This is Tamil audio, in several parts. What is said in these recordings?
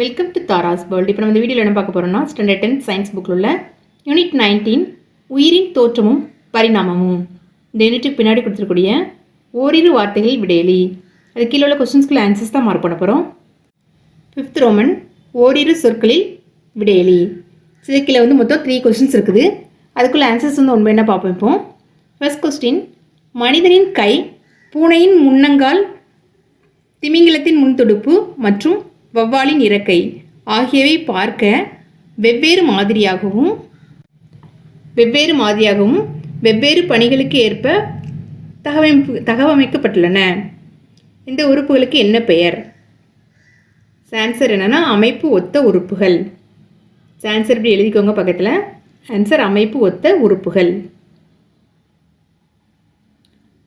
வெல்கம் டு தாராஸ் வேர்ல்டு இப்போ நம்ம இந்த வீடியோவில் என்ன பார்க்க போகிறோம்னா ஸ்டாண்டர்ட் டென்த் சயின்ஸ் புக்கில் உள்ள யூனிட் நைன்டீன் உயிரின் தோற்றமும் பரிணாமமும். இந்த யூனிட்டுக்கு பின்னாடி கொடுத்துருக்கூடிய ஓரிரு வார்த்தைகள் விடையலி. அது கீழே உள்ள கொஸ்டின்ஸ்க்குள்ள ஆன்சர்ஸ் தான் மார்க் பண்ண போகிறோம் ஃபிஃப்த் ரோமன் ஓரிரு சொற்களில் விடையலி. சிதைக்கில் கீழே வந்து மொத்தம் த்ரீ கொஸ்டின்ஸ் இருக்குது. அதுக்குள்ளே ஆன்சர்ஸ் வந்து உண்மை என்ன பார்ப்போம் இப்போ? ஃபர்ஸ்ட் கொஸ்டின் மனிதனின் கை பூனையின் முன்னங்கால் திமிங்கிலத்தின் முன்துடுப்பு மற்றும் வவ்வாலின் இறக்கை ஆகியவை பார்க்க வெவ்வேறு மாதிரியாகவும் வெவ்வேறு மாதிரியாகவும் வெவ்வேறு பணிகளுக்கு ஏற்ப தகவமைப்பு தகவமைக்கப்பட்டுள்ளன. இந்த உறுப்புகளுக்கு என்ன பெயர்? ஆன்சர் என்னென்னா அமைப்பு ஒத்த உறுப்புகள். ஆன்சர் இப்படி எழுதிக்கோங்க பக்கத்தில். ஆன்சர் அமைப்பு ஒத்த உறுப்புகள்.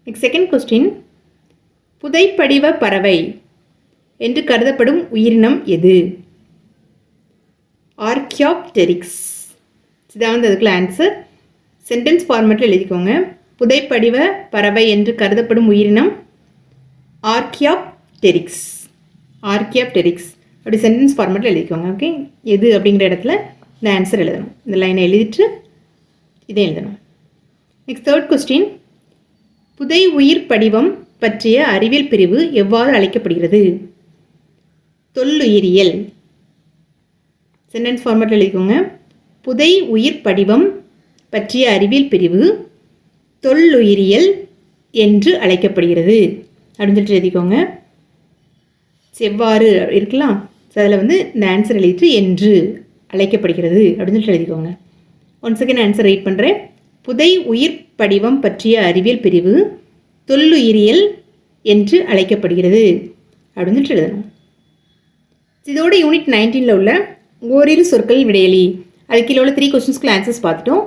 நெக்ஸ்ட் செகண்ட் கொஸ்டின் புதைப்படிவ பறவை. என்று கருதப்படும் உயிரினம் எது? ஆர்கியாப்டெரிக்ஸ் இதான் வந்து அதுக்குள்ள ஆன்சர் சென்டென்ஸ் ஃபார்மேட்டில் எழுதிக்கோங்க. புதைப்படிவ பறவை என்று கருதப்படும் உயிரினம் ஆர்கியாப்டெரிக்ஸ் ஆர்கியாப்டெரிக்ஸ் அப்படி சென்டென்ஸ் ஃபார்மேட்டில் எழுதிக்கோங்க ஓகே எது அப்படிங்கிற இடத்துல இந்த ஆன்சர் எழுதணும். இந்த லைனை எழுதிட்டு இதை எழுதணும். நெக்ஸ்ட் தேர்ட் கொஸ்டின் புதை உயிர் படிவம் பற்றிய அறிவியல் பிரிவு எவ்வாறு அழைக்கப்படுகிறது? தொல்லுயிரியல். சென்டென்ஸ் ஃபார்மேட்டில் எழுதிக்கோங்க. புதை உயிர் படிவம் பற்றிய அறிவியல் பிரிவு தொல்லுயிரியல் என்று அழைக்கப்படுகிறது. அப்படின்னு சொல்லிட்டு எழுதிக்கோங்க. செவ்வாறு இருக்கலாம். ஸோ அதில் வந்து இந்த ஆன்சர் எழுதிட்டு என்று அழைக்கப்படுகிறது. அப்படின்னு சொல்லிட்டு எழுதிக்கோங்க. ஒன் செகண்ட் ஆன்சர் ரைட் பண்ணுறேன் புதை உயிர் படிவம் பற்றிய அறிவியல் பிரிவு தொல்லுயிரியல் என்று அழைக்கப்படுகிறது. அப்படின்னு சொல்லிட்டு எழுதணும். இதோட யூனிட் நைன்டீனில் உள்ள ஓரிரு சொற்கள் விடையலி. அது கீழே உள்ள த்ரீ கொஸ்டின்ஸ்க்கு ஆன்சர்ஸ் பார்த்துட்டோம்.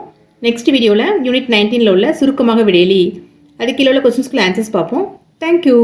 நெக்ஸ்ட் வீடியோவில் யூனிட் நைன்டீனில் உள்ள சுருக்கமாக விடையலி. அது கீழே உள்ள கொஸ்டின்ஸ்க்கு ஆன்சர்ஸ் பார்ப்போம். தேங்க்யூ